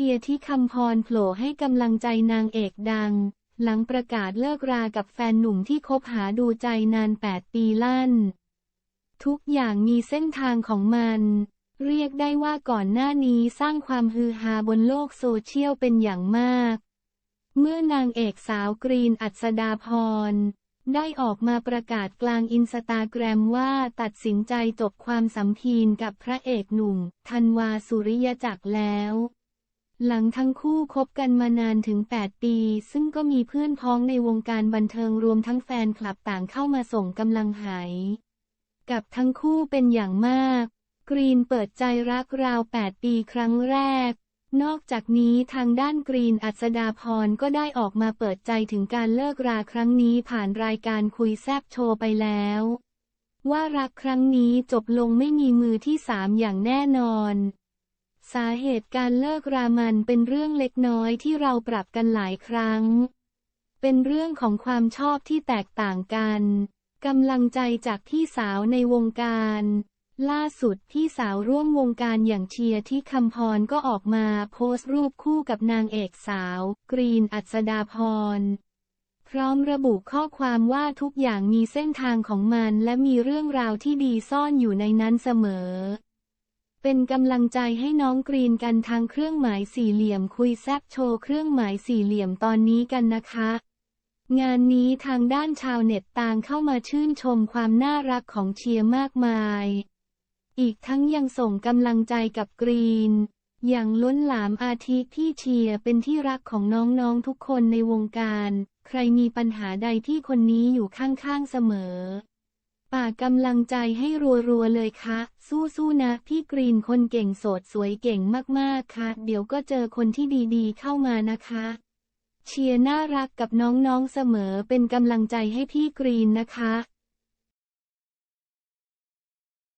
ชียร์ที่คำพรโผล่ให้กำลังใจนางเอกดัง หลังประกาศเลิกรากับแฟนหนุ่มที่คบหาดูใจนาน 8 ปีลั่น ทุกอย่างมีเส้นทางของมัน เรียกได้ว่าก่อนหน้านี้สร้างความฮือฮาบนโลกโซเชียลเป็นอย่างมาก เมื่อนางเอกสาวกรีนอัศดาพรได้ออกมาประกาศกลางอินสตาแกรมว่าตัดสินใจจบความสัมพีนกับพระเอกหนุ่มธันวาสุริยจักรแล้ว หลังทั้งคู่คบกันมานานถึง 8 ปี ซึ่งก็มีเพื่อนพ้องในวงการบันเทิงรวมทั้งแฟนคลับต่างเข้ามาส่งกำลังหาย กับทั้งคู่เป็นอย่างมาก กรีนเปิดใจรักราว 8 ปีครั้งแรก นอกจากนี้ทางด้านกรีนอัศดาพรก็ได้ออกมาเปิดใจถึงการเลิกราครั้งนี้ผ่านรายการคุยแซบโชว์ไปแล้ว ว่ารักครั้งนี้จบลงไม่มีมือที่สามอย่างแน่นอน สาเหตุการเลิกรามันเป็นเรื่องเล็กน้อยที่เราปรับกันหลายครั้ง เป็นเรื่องของความชอบที่แตกต่างกันกำลังใจจากพี่สาวในวงการ ล่าสุดพี่สาวร่วมวงการอย่างเชียร์ที่คำพรก็ออกมาโพสต์รูปคู่กับนางเอกสาว กรีนอัศดาพร พร้อมระบุข้อความว่าทุกอย่างมีเส้นทางของมันและมีเรื่องราวที่ดีซ่อนอยู่ในนั้นเสมอ เป็นกำลังใจให้น้องกรีนกันทางเครื่องหมายสี่เหลี่ยมคุยแซบโชว์เครื่องหมายสี่เหลี่ยมตอนนี้กันนะคะ งานนี้ทางด้านชาวเน็ตต่างเข้ามาชื่นชมความน่ารักของเชียร์มากมาย อีกทั้งยังส่งกำลังใจกับกรีน อย่างล้นหลามอาทิที่เชียร์เป็นที่รักของน้องๆทุกคนในวงการ ใครมีปัญหาใดที่คนนี้อยู่ข้างๆเสมอ ป่ากกำลังใจให้รัวๆเลยค่ะสู้ๆนะพี่กรีนคนเก่งโสดสวยเก่งมากๆค่ะเดี๋ยวก็เจอคนที่ดีๆ เข้ามานะคะ เชียร์น่ารักกับน้องๆเสมอเป็นกำลังใจให้พี่กรีนนะคะ